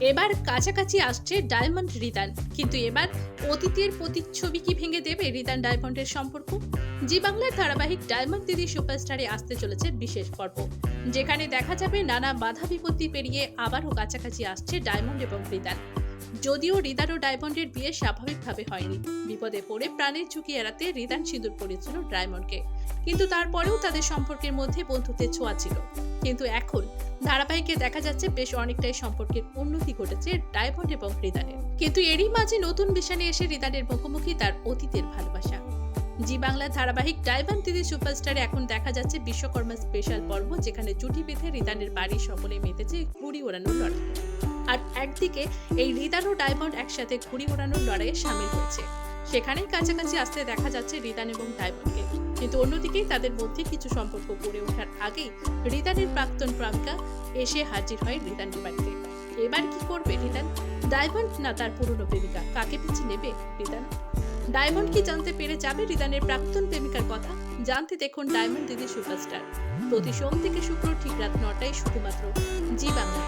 এবার কাছাকাছি আসছে ডায়মন্ড রিদান। কিন্তু এবার অতীতের প্রতিচ্ছবি কি ভেঙে দেবে রিদান ডায়মন্ডের সম্পর্ক? জি বাংলার ধারাবাহিক ডায়মন্ড দিদি সুপারস্টারে আসতে চলেছে বিশেষ পর্ব। যেখানে দেখা যাবে নানা বাধা বিপত্তি পেরিয়ে আবারও কাছাকাছি আসছে ডায়মন্ড এবং রিদান। যদিও রিদান ও ডায়মন্ডের বিয়ে স্বাভাবিকভাবে হয়নি। বিপদে পড়ে প্রাণের ঝুঁকি এড়াতে রিদান সিঁদুর পড়েছিল ডায়মন্ডকে। কিন্তু তারপরেও তাদের সম্পর্কের মধ্যে বন্ধুত্বের ছোঁয়া ছিল। কিন্তু এখন ধারাবাহিকে দেখা যাচ্ছে বেশ অনেকটাই সম্পর্কের উন্নতি ঘটেছে ডায়মন্ড এবং রিদানের। কিন্তু এরই মাঝে নতুন বিষানে এসে রিদানের মুখোমুখি তার অতীতের ভালোবাসা। জি বাংলা ধারাবাহিক ডায়মন্ড দিদি সুপারস্টারে এখন দেখা যাচ্ছে বিশ্বকর্মা স্পেশাল পর্ব, যেখানে জুটি বেঁধে রিদানের বাড়ির সকলে মেতেছে ঘুড়ি ওড়ানোর লড়াই আর একদিকে এই রিদান ও ডায়মন্ড একসাথে ঘুড়ি ওড়ানোর লড়াইয়ে সামিল হয়েছে। সেখানেই কাছাকাছি আসতে দেখা যাচ্ছে রিদান এবং ডায়মন্ডকে। কিন্তু অন্যদিকে তাদের মধ্যে কিছু সম্পর্ক গড়ে ওঠার আগেই রিদানের প্রাক্তন প্রামিকা এসে হাজির হয় রিদানের বাড়িতে। এবার কি করবে রিদান? ডায়মন্ড না তার পুরনো প্রেমিকা? কাকে পিছে নেবে রিতান ডায়মন্ড কি জানতে পেরে যাবে রিদানের প্রাক্তন প্রেমিকার কথা? জানতে দেখুন ডায়মন্ড দিদি সুপারস্টার। প্রতি সোম থেকে শুক্র ঠিক রাত নটায় শুধুমাত্র জি বাংলা